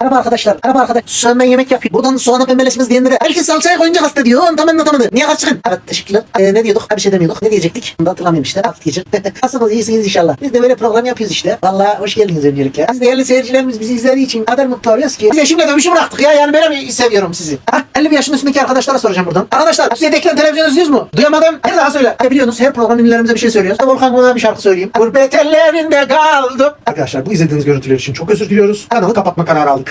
Araba arkadaşlar, araba arkadaş. Soğan ben yemek yapayım. Buradan soğanı pembeleşmez diyenlere. Herkes salçaya koyunca hasta diyor. Oğlum tamam anlatamadı. Niye kaç çıkın? Evet teşekkürler. Ee, ne diyorduk? Ha, bir şey demiyorduk. Ne diyecektik? Bunu da hatırlamıyorum işte. Artık diyecek. Nasılsınız? İyisiniz inşallah. Biz de böyle program yapıyoruz işte. Vallahi hoş geldiniz öncelikle. Biz değerli seyircilerimiz bizi izlediği için kadar mutlu oluyoruz ki. Biz eşimle dövüşü bıraktık ya. Yani böyle mi seviyorum sizi? Ha, 50 yaşın üstündeki arkadaşlara soracağım buradan. Arkadaşlar size deklen televizyon izliyoruz mu? Duyamadım. Bir daha söyle. Hani biliyorsunuz her program ünlülerimize bir şey söylüyoruz. Volkan buna bir şarkı söyleyeyim. Gurbet ellerinde kaldım. Arkadaşlar bu izlediğiniz görüntüler için çok özür diliyoruz. Kanalı kapatma kararı aldık.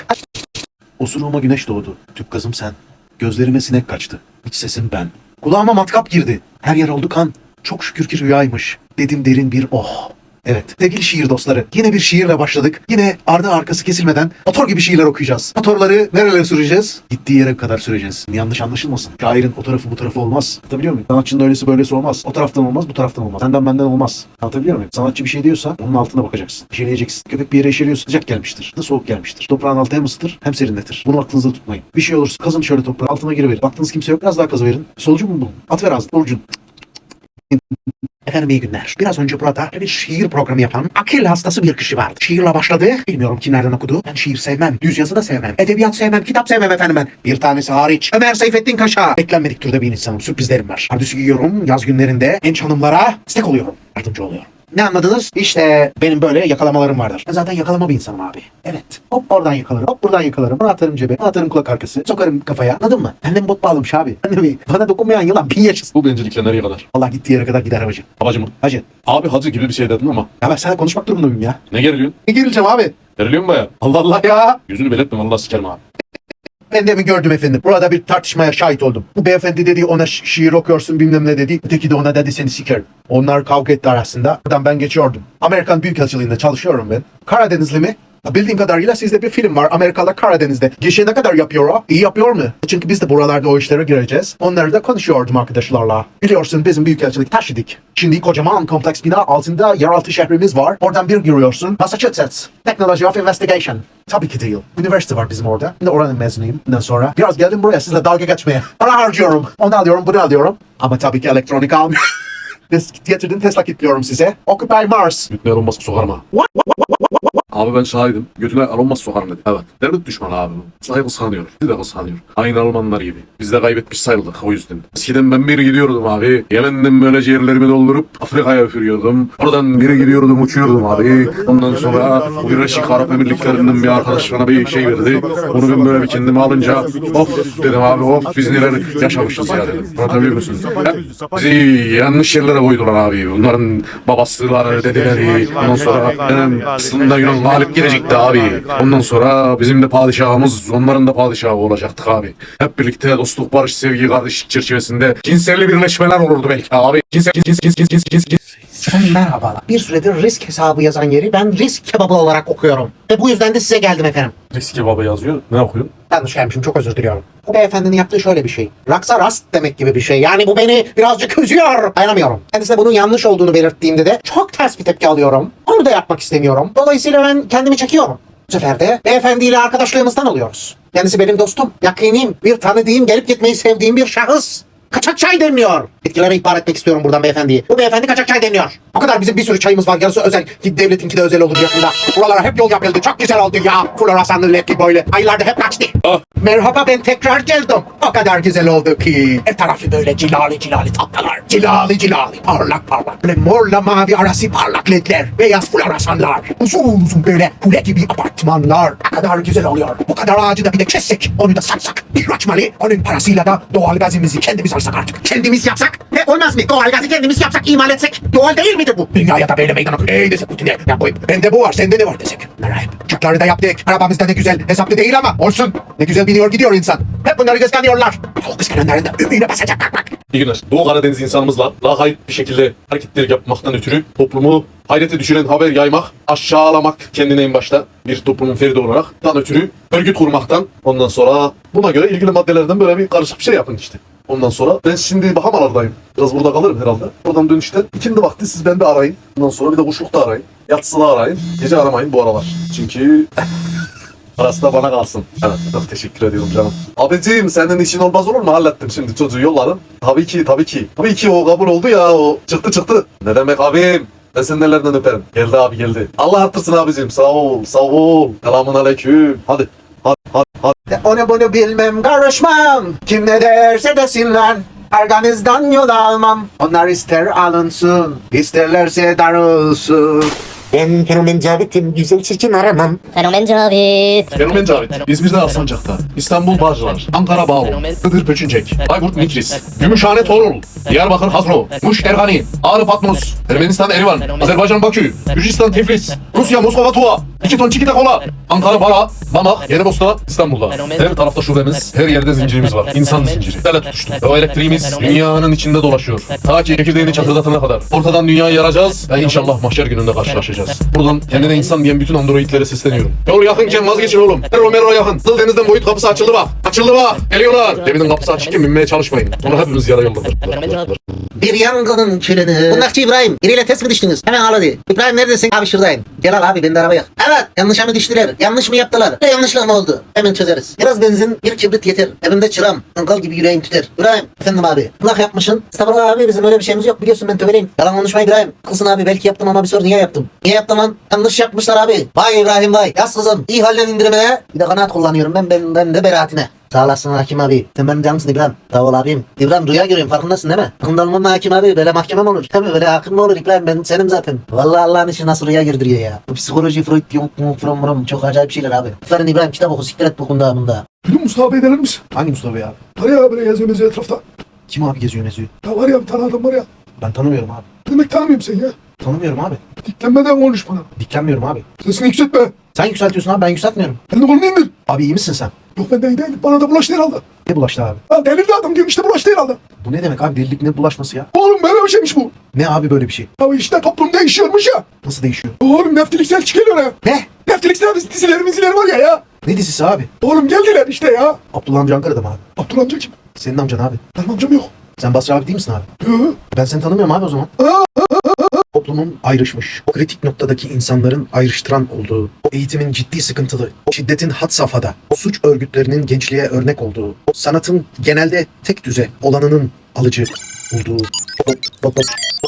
Osuruğuma güneş doğdu. Tüp gazım sen. Gözlerime sinek kaçtı. İç sesim ben. Kulağıma matkap girdi. Her yer oldu kan. Çok şükür ki rüyaymış. Dedim derin bir oh. Evet sevgili şiir dostları yine bir şiirle başladık. Yine ardı arkası kesilmeden motor gibi şiirler okuyacağız. Motorları nerelere süreceğiz? Gittiği yere kadar süreceğiz. Yanlış anlaşılmasın. Şairin o tarafı bu tarafı olmaz. Anlatabiliyor muyum? Sanatçının öylesi böylesi olmaz. O taraftan olmaz bu taraftan olmaz. Senden benden olmaz. Anlatabiliyor muyum? Sanatçı bir şey diyorsa onun altına bakacaksın. İşeleyeceksin. Köpek bir yere işeliyorsa sıcak gelmiştir. Da soğuk gelmiştir. Toprağın altı hem ısıtır hem serinletir. Bunu aklınızda tutmayın. Bir şey olursa kazın şöyle toprağın altına giriverin. Baktınız kimse yok biraz daha kazı verin. Solucu mu bulun? At ver ağzına. Solucun. Efendim iyi günler. Biraz önce burada bir şiir programı yapan akil hastası bir kişi vardı. Şiirle başladı. Bilmiyorum kimlerden okudu. Ben şiir sevmem. Düz yazı da sevmem. Edebiyat sevmem. Kitap sevmem efendim ben. Bir tanesi hariç. Ömer Seyfettin Kaşa. Beklenmedik türde bir insanım. Sürprizlerim var. Pardüsü giyiyorum. Yaz günlerinde genç hanımlara istek oluyorum. Yardımcı oluyorum. Ne anladınız? İşte benim böyle yakalamalarım vardır. Ben zaten yakalama bir insanım abi. Evet. Hop oradan yakalarım. Hop buradan yakalarım. Bunu atarım cebe. Atarım kulak arkası. Sokarım kafaya. Anladın mı? Benden bot bağlamış abi. Anladın Bana dokunmayan yılan bin yaşasın. Bu bencillikle nereye kadar? Allah gittiği yere kadar gider hacı. Babacım mı? Hacı. Abi hacı gibi bir şey dedin ama. Ya ben sana konuşmak durumundayım ya. Ne geriliyorsun? Ne geleceğim abi? Geriliyorsun baya. Allah Allah ya. Yüzünü belirtme vallahi sikerim abi. Ben mi gördüm efendim? Burada bir tartışmaya şahit oldum. Bu beyefendi dedi ona şi- şiir okuyorsun bilmem ne dedi. Öteki de ona dedi seni sikerim. Onlar kavga etti arasında. Buradan ben geçiyordum. Amerikan Büyükelçiliğinde çalışıyorum ben. Karadenizli mi? Bildiğim kadarıyla sizde bir film var Amerikalı Karadeniz'de. Gişe ne kadar yapıyor o? İyi yapıyor mu? Çünkü biz de buralarda o işlere gireceğiz. Onları da konuşuyordum arkadaşlarla. Biliyorsun bizim büyükelçilik taşıdık. Şimdi kocaman kompleks bina altında yeraltı şehrimiz var. Oradan bir giriyorsun. Massachusetts. Technology of Investigation. Tabii ki değil. Üniversite var bizim orada. Ben de oranın mezunuyum. Bundan sonra biraz geldim buraya sizle dalga geçmeye. Para harcıyorum. Onu alıyorum, bunu alıyorum. Ama tabii ki elektronik almıyorum. Getirdim Tesla kilitliyorum size. Occupy Mars. Götüne Elon Musk sokarım ha. Abi ben şahidim. Götüne Musk sokarım dedi. Evet. Devlet düşmanı abi bu. Saygı sanıyor. Bir de sanıyor. Aynı Almanlar gibi. Biz de kaybetmiş sayıldık o yüzden. Eskiden ben bir gidiyordum abi. Yemen'den böyle ciğerlerimi doldurup Afrika'ya üfürüyordum. Oradan biri gidiyordum uçuyordum abi. Ondan sonra Birleşik Arap Emirlikleri'nden bir arkadaş bana bir şey verdi. Onu ben böyle bir kendime alınca of dedim abi of biz neler yaşamışız ya dedim. Anlatabiliyor musun? Bizi yanlış yerlere koydular abi. Onların babasıları, dedeleri. Ondan sonra benim aslında Yunan galip gelecekti abi. Ondan sonra bizim de padişahımız, onların da padişahı olacaktık abi. Hep birlikte dostluk, barış, sevgi, kardeşlik çerçevesinde cinselli birleşmeler olurdu belki abi. Cinsel, cins, cins, cins, cins, cins, cins. Efendim merhabalar. Bir süredir risk hesabı yazan yeri ben risk kebabı olarak okuyorum. Ve bu yüzden de size geldim efendim. Riski baba yazıyor. Ne okuyorsun? Yanlış gelmişim çok özür diliyorum. Bu beyefendinin yaptığı şöyle bir şey. Raksa rast demek gibi bir şey. Yani bu beni birazcık üzüyor. Dayanamıyorum. Kendisine bunun yanlış olduğunu belirttiğimde de çok ters bir tepki alıyorum. Onu da yapmak istemiyorum. Dolayısıyla ben kendimi çekiyorum. Bu sefer de beyefendiyle arkadaşlığımızdan alıyoruz. Kendisi benim dostum, yakinim, bir tanıdığım, gelip gitmeyi sevdiğim bir şahıs. Kaçak çay demliyor. Yetkililere ihbar etmek istiyorum buradan beyefendiyi. Bu beyefendi kaçak çay demliyor. O kadar bizim bir sürü çayımız var. Yarısı özel. Ki devletinki de özel olur yakında. Buralara hep yol yapıldı. Çok güzel oldu ya. Floresanlı ledli böyle. Aylarda hep kaçtı. Ah. Merhaba ben tekrar geldim. O kadar güzel oldu ki. Her tarafı böyle cilali cilali tatlılar. Cilali cilali. Parlak parlak. Böyle morla mavi arası parlak ledler. Beyaz floresanlar. Uzun uzun böyle kule gibi apartmanlar. Ne kadar güzel oluyor. Bu kadar ağacı da bir de kessek. Onu da satsak. Bir açmalı. Onun parasıyla da doğal gazimizi kendimiz alsak artık. Kendimiz yapsak. He olmaz mı? Doğal gazı kendimiz yapsak, imal etsek. Doğal değil midir bu? Dünyaya da böyle meydan okuyup ey desek Putin'e. Ya koyup bende bu var sende ne var desek. Merhaba. Uçakları da yaptık. Arabamız da ne güzel. Hesaplı değil ama olsun. Ne güzel biniyor gidiyor insan. Hep bunları kıskanıyorlar. O kıskananların da ümüğüne basacak bak bak. İyi günler. Doğu Karadeniz insanımızla lakayt bir şekilde hareketler yapmaktan ötürü toplumu hayrete düşüren haber yaymak, aşağılamak kendine en başta bir toplumun ferdi olarak dan ötürü örgüt kurmaktan ondan sonra buna göre ilgili maddelerden böyle bir karışık bir şey yapın işte. Ondan sonra ben şimdi Bahamalardayım. Biraz burada kalırım herhalde. Oradan dönüşte ikindi vakti siz beni de arayın. Ondan sonra bir de kuşlukta arayın. Yatsılı arayın. Gece aramayın bu aralar. Çünkü Parası da bana kalsın. Evet, çok teşekkür ediyorum canım. Abiciğim senin işin olmaz olur mu? Hallettim şimdi çocuğu yolladım. Tabii ki, tabii ki. Tabii ki o kabul oldu ya o. Çıktı çıktı. Ne demek abim? Ben senin ellerinden öperim. Geldi abi geldi. Allah arttırsın abicim. Sağ ol, sağ ol. Selamun aleyküm. Hadi. Onu bunu bilmem karışmam. Kim ne derse desinler. Arganızdan yol almam. Onlar ister alınsın. isterlerse darılsın. Ben fenomen Cavit'im, güzel çirkin aramam. Fenomen Cavit. Fenomen Cavit. İzmir'de Alsancak'ta. İstanbul Bağcılar. Ankara Bağlı. Iğdır Pöçüncek. Bayburt Nikris. Gümüşhane Torul. Diyarbakır Hazro. Muş Erhani. Ağrı Patmos. Ermenistan Erivan. Azerbaycan Bakü. Gürcistan Tiflis. Rusya Moskova Tuva. 2 ton çikita kola. Ankara Bara. Mamak. Yerebosna. İstanbul'da. Her tarafta şubemiz. Her yerde zincirimiz var. İnsan zinciri. Dele tutuştuk. O elektriğimiz dünyanın içinde dolaşıyor. Ta ki çekirdeğini çatırdatana kadar. Ortadan dünyayı yaracağız ve inşallah mahşer gününde karşılaşacağız. Buradan kendine insan diyen bütün androidlere sesleniyorum. Yol yakınken vazgeçin oğlum. Mero mero yakın. Kızıl denizden boyut kapısı açıldı bak. Açıldı bak. Geliyorlar. Geminin kapısı açıkken binmeye çalışmayın. Sonra hepimiz yara yoldadır. Bir yangının külünü. Bundakçı İbrahim. Biriyle test mi düştünüz? Hemen ağladı. İbrahim neredesin? Abi şuradayım. Gel al abi beni de arabaya. yak. Evet. Yanlışa mı düştüler? Yanlış mı yaptılar? Ne yanlışlık mı oldu? Hemen çözeriz. Biraz benzin, bir kibrit yeter. Evimde çıram. Ankal gibi yüreğim tüter. İbrahim. Efendim abi. Kulak yapmışsın. Estağfurullah abi bizim öyle bir şeyimiz yok. Biliyorsun ben tövbeliyim. Yalan konuşma İbrahim. Kılsın abi belki yaptım ama bir sor niye yaptım? Niye yaptım lan? Yanlış yapmışlar abi. Vay İbrahim vay. Yaz kızım. İyi halden indirmeye. Bir de kanaat kullanıyorum ben. Ben, ben de beraatine. Sağ olasın hakim abi. Sen benim canımsın İbrahim. Sağ ol abim. İbrahim rüya görüyorum farkındasın değil mi? Yakından olmam hakim abi. Böyle mahkemem olur. Tabii böyle hakim mi olur İbrahim? Ben senim zaten. Vallahi Allah'ın işi nasıl rüya girdiriyor ya. Bu psikoloji, Freud, Jung, Jung, from, from. Çok acayip şeyler abi. Aferin İbrahim kitap oku. Siktir et bu konuda bunda. Bütün Mustafa Bey denir misin? Hangi Mustafa ya? Var ya böyle yazıyor yazıyor etrafta. Kim abi geziyor geziyor? Ya var ya bir tane adam var ya. Ben tanımıyorum abi. Demek tanımıyorum seni ya. Tanımıyorum abi. Diklenmeden konuş bana. Diklenmiyorum abi. Sesini yükseltme. Sen yükseltiyorsun abi ben yükseltmiyorum. Kendi kolunu indir. Abi iyi misin sen? Yok ben de iyi değilim. Bana da bulaştı herhalde. Ne bulaştı abi? Ha delirdi adam diyorum işte bulaştı herhalde. Bu ne demek abi delilik ne bulaşması ya? Oğlum böyle bir şeymiş bu. Ne abi böyle bir şey? Ya işte toplum değişiyormuş ya. Nasıl değişiyor? Oğlum Netflix'ten çıkıyor ya. Ne? Netflix'ten dizileri mizileri var ya ya. Ne dizisi abi? Oğlum geldiler işte ya. Abdullah amca Ankara'da mı abi? Abdullah amca kim? Senin amcan abi. Benim amcam yok. Sen Basri abi değil misin abi? Hı. Ben seni tanımıyorum abi o zaman. Toplumun ayrışmış, o kritik noktadaki insanların ayrıştıran olduğu, o eğitimin ciddi sıkıntılı, o şiddetin had safhada, o suç örgütlerinin gençliğe örnek olduğu, o sanatın genelde tek düze olanının alıcı olduğu, o, o, o,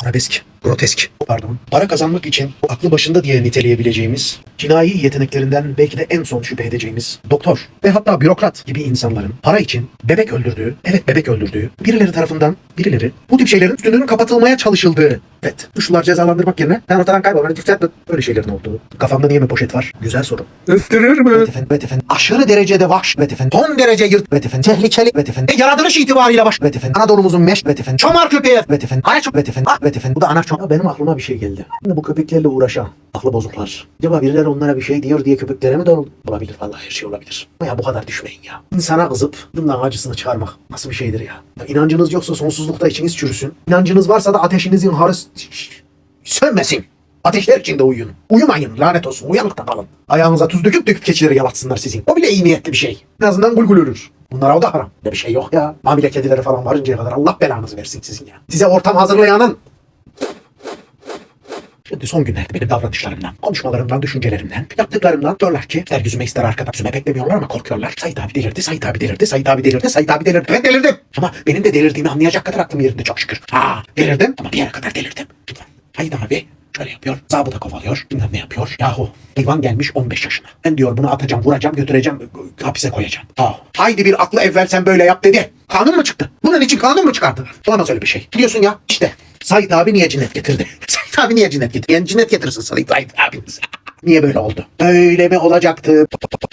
arabesk, grotesk, pardon, para kazanmak için aklı başında diye niteleyebileceğimiz, cinayi yeteneklerinden belki de en son şüphe edeceğimiz doktor ve hatta bürokrat gibi insanların para için bebek öldürdüğü, evet bebek öldürdüğü, birileri tarafından birileri bu tip şeylerin üstünlüğünün kapatılmaya çalışıldığı, evet suçlular cezalandırmak yerine ben ortadan kaybolmanı yükseltme böyle şeylerin olduğu. Kafamda niye mi poşet var? Güzel soru. Öftürür mü? Evet efendim, evet efendim. Aşırı derecede vahş, evet efendim. Son derece yırt, evet efendim. Tehlikeli, evet efendim. E, yaratılış itibariyle baş, evet efendim. Anadolu'muzun meş, evet efendim. Çomar köpeği, evet efendim. Kaya çok, evet efendim. Ah, evet efendim. Bu da ana çom. Benim aklıma bir şey geldi. Şimdi bu köpeklerle uğraşan, aklı bozuklar. Acaba birileri onlara bir şey diyor diye köpeklere mi doğru? Olabilir, vallahi her şey olabilir. Ama ya bu kadar düşmeyin ya. İnsana kızıp bundan acısını çıkarmak nasıl bir şeydir ya? ya inancınız yoksa sonsuzlukta içiniz çürüsün. İnancınız varsa da ateşinizin harı sönmesin. Ateşler içinde uyuyun. Uyumayın lanet olsun uyanıkta kalın. Ayağınıza tuz döküp döküp keçileri yalatsınlar sizin. O bile iyi niyetli bir şey. En azından gulgul ölür. Bunlara o da haram. Ne bir şey yok ya. Mamile kedileri falan varıncaya kadar Allah belanızı versin sizin ya. Size ortam hazırlayanın Şimdi son günlerde benim davranışlarımdan, konuşmalarımdan, düşüncelerimden, yaptıklarımdan diyorlar ki der yüzüme ister arkada yüzüme beklemiyorlar ama korkuyorlar. Sait abi delirdi, Sait abi delirdi, Sait abi delirdi, Sait abi delirdi. Ben delirdim. Ama benim de delirdiğimi anlayacak kadar aklım yerinde çok şükür. Ha delirdim ama bir yere kadar delirdim. Sait abi şöyle yapıyor, zabıta kovalıyor, bilmem ne yapıyor. Yahu hayvan gelmiş 15 yaşına. Ben diyor bunu atacağım, vuracağım, götüreceğim, hapise koyacağım. Ha, haydi bir aklı evvel sen böyle yap dedi. Kanun mu çıktı? Bunun için kanun mu çıkardılar? Olamaz öyle bir şey. Biliyorsun ya işte Sait abi niye cinnet getirdi? kabineye cinnet getir. Yani cinnet getirirsin sana. Niye böyle oldu? Böyle mi olacaktı?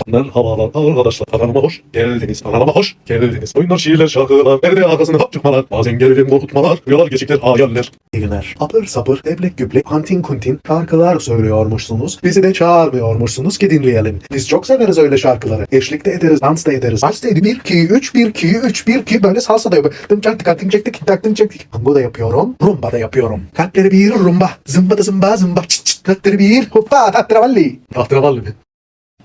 Merhabalar arkadaşlar. Kanalıma hoş geldiniz. Kanalıma hoş geldiniz. Oyunlar, şiirler, şarkılar, perde arkasında hap çıkmalar, bazen gerilim korkutmalar, rüyalar, gerçekler, hayaller. İyi günler. Apır sapır, deblek güblek, antin kuntin şarkılar söylüyormuşsunuz. Bizi de çağırmıyormuşsunuz ki dinleyelim. Biz çok severiz öyle şarkıları. Eşlik de ederiz, dans da ederiz. Vals da ederiz. 1 2 3 1 2 3 1 2 böyle salsa da yapıyorum. Dım çak tık tık çek tık tak tık çek. Tango da yapıyorum. Rumba da yapıyorum. Kalpleri bir rumba. Zımba da zımba zımba. Çıt çıt. Kalpleri bir hoppa tatravalli. Tahtravalli mi?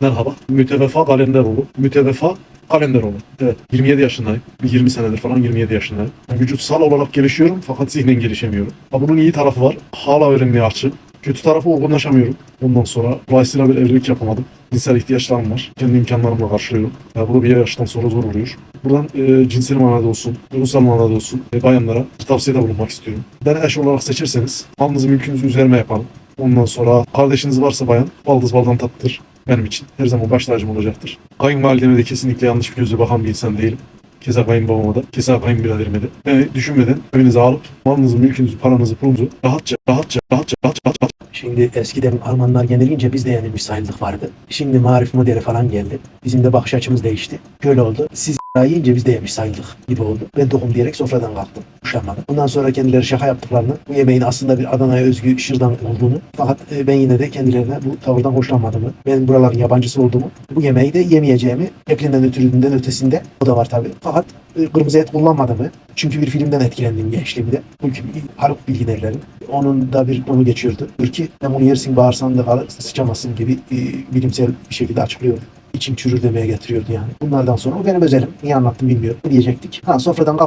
Merhaba. Mütevefa Kalenderoğlu. Mütevefa Kalenderoğlu. Evet. 27 yaşındayım. Bir 20 senedir falan 27 yaşındayım. Vücutsal olarak gelişiyorum fakat zihnen gelişemiyorum. Ha, bunun iyi tarafı var. Hala öğrenmeye açığım. Kötü tarafı olgunlaşamıyorum. Ondan sonra dolayısıyla bir evlilik yapamadım. Cinsel ihtiyaçlarım var. Kendi imkanlarımla karşılıyorum. Ya bu da bir yaştan sonra zor oluyor. Buradan e, cinsel manada olsun, duygusal manada olsun e, bayanlara bir tavsiyede bulunmak istiyorum. Beni eş olarak seçerseniz malınızı mülkünüzü üzerime yapalım. Ondan sonra kardeşiniz varsa bayan, baldız baldan tatlıdır. benim için her zaman baş tacım olacaktır. Kayınvalideme de kesinlikle yanlış bir gözle bakan bir insan değilim. Keza kayınbabama da, keza kayınbiraderime de. Yani düşünmeden evinize alıp malınızı, mülkünüzü, paranızı, pulunuzu rahatça, rahatça, rahatça, rahatça, rahatça Şimdi eskiden Almanlar yenilince biz de yenilmiş sayıldık vardı. Şimdi marif modeli falan geldi. Bizim de bakış açımız değişti. Şöyle oldu. Siz yiyince biz de yemiş sayıldık gibi oldu. Ben tokum diyerek sofradan kalktım. Kuşanmadım. Ondan sonra kendileri şaka yaptıklarını, bu yemeğin aslında bir Adana'ya özgü şırdan olduğunu fakat e, ben yine de kendilerine bu tavırdan hoşlanmadığımı, ben buraların yabancısı olduğumu, bu yemeği de yemeyeceğimi, şeklinden ötüründen ötesinde o da var tabii. Fakat kırmızı et kullanmadığımı, çünkü bir filmden etkilendim gençliğimde. Çünkü Haluk Bilginerlerin. Onun da bir konu geçiyordu. Ki ben bunu yersin bağırsan da kalır, sıçamazsın gibi e, bilimsel bir şekilde açıklıyordu. İçim çürür demeye getiriyordu yani. Bunlardan sonra o benim özelim. Niye anlattım bilmiyorum. Diyecektik? Ha sofradan.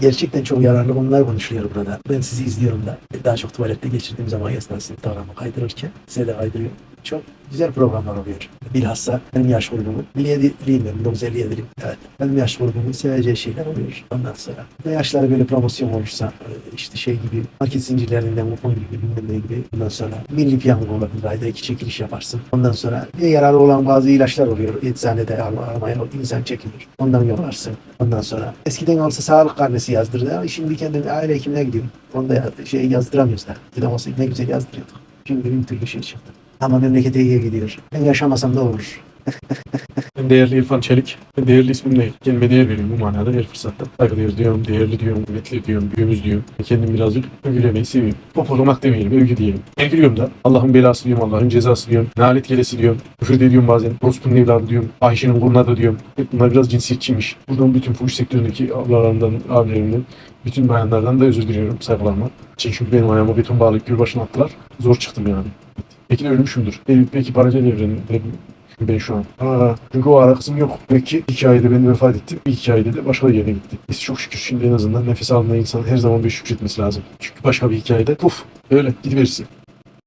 Gerçekten çok yararlı konular konuşuluyor burada. Ben sizi izliyorum da. Daha çok tuvalette geçirdiğim zaman esnasında Instagram'ı kaydırırken size de kaydırıyorum. Çok güzel programlar oluyor. Bilhassa benim yaş grubumun, 57'liyim ben, 1957'liyim. Evet. Benim yaş grubumun seveceği şeyler oluyor. Ondan sonra ve yaşları böyle promosyon olursa e, işte şey gibi market zincirlerinden Mutlu gibi bilmem ne gibi. Ondan sonra milli piyango olabilir. Ayda iki çekiliş yaparsın. Ondan sonra bir yararlı olan bazı ilaçlar oluyor. Eczanede alma, almaya insan çekilir. Ondan yollarsın. Ondan sonra eskiden olsa sağlık karnesi yazdırdı. Ama şimdi kendim aile hekimine gidiyorum. Onda şey yazdıramıyoruz da. Eskiden olsa ne güzel yazdırıyorduk. Şimdi bin türlü şey çıktı. Ama memlekete iyi gidiyor. Ben yaşamasam da olur. Ben değerli İrfan Çelik. Ben değerli ismim değil. Kendime değer veriyorum bu manada her fırsatta. Saygıdeğer diyorum, değerli diyorum, kıymetli diyorum, büyüğümüz diyorum. Ben kendim birazcık övgülemeyi seviyorum. Popolamak demeyelim, övgü diyelim. Övgülüyorum da. Allah'ın belası diyorum, Allah'ın cezası diyorum. Nalet gelesi diyorum. Küfür de ediyorum bazen. Rospu'nun evladı diyorum. Ayşe'nin kurnadı diyorum. Hep bunlar biraz cinsiyetçiymiş. Buradan bütün fuhuş sektöründeki ablalarımdan, abilerimden, bütün bayanlardan da özür diliyorum saygılarımla. Çünkü benim ayağıma beton bağlayıp gül başına attılar. Zor çıktım yani. Belki de ölmüşümdür. Belki, belki paralel evreninde ben şu an. Aa, çünkü o ara kızım yok. Belki iki ayda ben vefat ettim. Bir iki ayda da başka yerine gitti. Biz çok şükür şimdi en azından nefes alma insan her zaman bir şükretmesi lazım. Çünkü başka bir hikayede puf öyle gidiverirsin.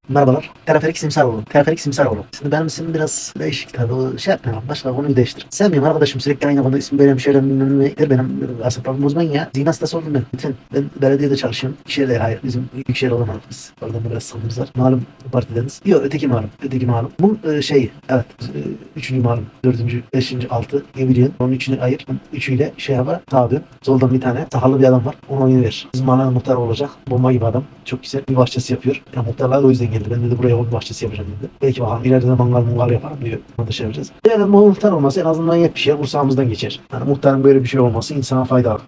Merhabalar. Teleferik Simsaroğlu. Teleferik Simsaroğlu. Şimdi benim isim biraz değişik tabii. O şey yapmayalım. Başka konuyu değiştir. Sevmiyorum arkadaşım sürekli aynı konuda isim benim şöyle bilmem ne. Der benim asaplarım bozmayın ya. Zihin hastası oldum ben. Lütfen. Ben belediyede çalışıyorum. Şehir değil hayır. Bizim büyük şehir olamadık biz. Oradan biraz sıkıntımız var. Malum partideniz. Yok öteki malum. Öteki malum. Bu e, şeyi. Evet. E, üçüncü malum. Dördüncü, beşinci, altı. Ne biliyorsun? Onun üçünü ayır. Üçüyle şey. Sağa dön. Soldan bir tane sakallı bir adam var. Ona oyunu ver. Bizim mahallenin muhtar olacak. Bomba gibi adam. Çok güzel bir bahçesi yapıyor. Ya muhtarlar o yüzden geldi. Ben dedi buraya bir bahçesi yapacağım dedi. Belki bakalım ileride de mangal mungal yaparım diyor. Onu da şey yapacağız. Yani muhtar olması en azından yet bir şey kursağımızdan geçer. Yani muhtarın böyle bir şey olması insana faydalı.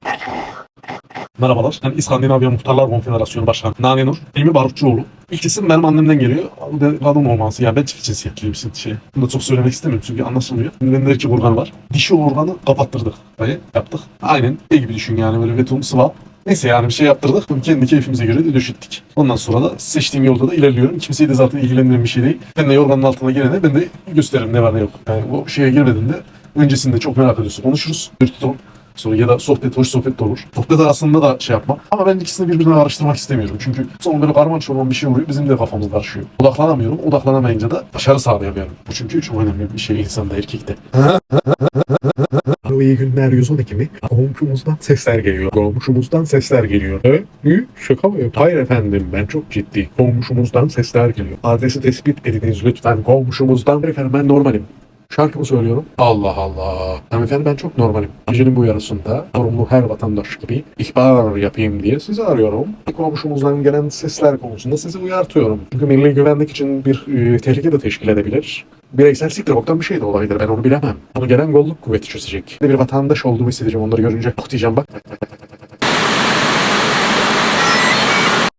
Merhabalar. Ben İskandinavya Muhtarlar Konfederasyonu Başkanı Nane Nur. Hilmi Barutçuoğlu. İlk isim benim annemden geliyor. De kadın olması. Yani ben çift cinsiyetliyim şey. Bunu da çok söylemek istemiyorum çünkü anlaşılmıyor. Bende erkek organı var. Dişi organı kapattırdık. Dayı yaptık. Aynen. Ne gibi düşün yani böyle beton sıva. Neyse yani bir şey yaptırdık. Kendi keyfimize göre de döşettik. Ondan sonra da seçtiğim yolda da ilerliyorum. Kimseyi de zaten ilgilendiren bir şey değil. Ben de yorganın altına girene ben de gösteririm ne var ne yok. Yani o şeye girmeden de öncesinde çok merak ediyorsun. Konuşuruz. Dürtü. Sonra ya da sohbet, hoş sohbet de olur. Sohbet arasında da şey yapma. Ama ben ikisini birbirine karıştırmak istemiyorum. Çünkü sonra böyle karman çorman bir şey oluyor. Bizim de kafamız karışıyor. Odaklanamıyorum. Odaklanamayınca da başarı sağlayamıyorum. Bu çünkü çok önemli bir şey insanda, erkekte. Alo iyi günler 112 mi? Komşumuzdan sesler geliyor. Komşumuzdan sesler geliyor. E? Hı? Şaka mı? Hayır efendim ben çok ciddi. Komşumuzdan sesler geliyor. Adresi tespit ediniz lütfen. Komşumuzdan. Efendim ben normalim. Şarkımı söylüyorum. Allah Allah. Hanımefendi ben çok normalim. Gecenin bu yarısında sorumlu her vatandaş gibi ihbar yapayım diye sizi arıyorum. Komşumuzdan gelen sesler konusunda sizi uyartıyorum. Çünkü milli güvenlik için bir e, tehlike de teşkil edebilir. Bireysel siktir boktan bir şey de olabilir. Ben onu bilemem. Onu gelen golluk kuvveti çözecek. Bir vatandaş olduğumu hissedeceğim onları görünce. Oh diyeceğim bak.